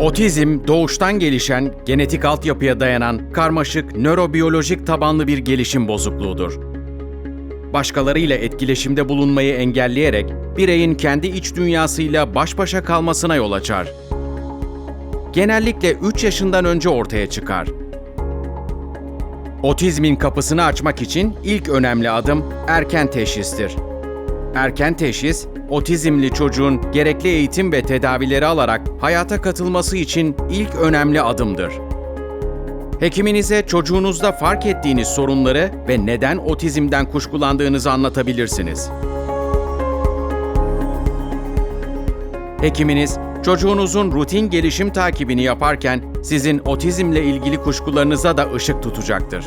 Otizm, doğuştan gelişen, genetik altyapıya dayanan karmaşık nörobiyolojik tabanlı bir gelişim bozukluğudur. Başkalarıyla etkileşimde bulunmayı engelleyerek bireyin kendi iç dünyasıyla baş başa kalmasına yol açar. Genellikle 3 yaşından önce ortaya çıkar. Otizmin kapısını açmak için ilk önemli adım erken teşhistir. Erken teşhis, otizmli çocuğun gerekli eğitim ve tedavileri alarak hayata katılması için ilk önemli adımdır. Hekiminize çocuğunuzda fark ettiğiniz sorunları ve neden otizmden kuşkulandığınızı anlatabilirsiniz. Hekiminiz, çocuğunuzun rutin gelişim takibini yaparken sizin otizmle ilgili kuşkularınıza da ışık tutacaktır.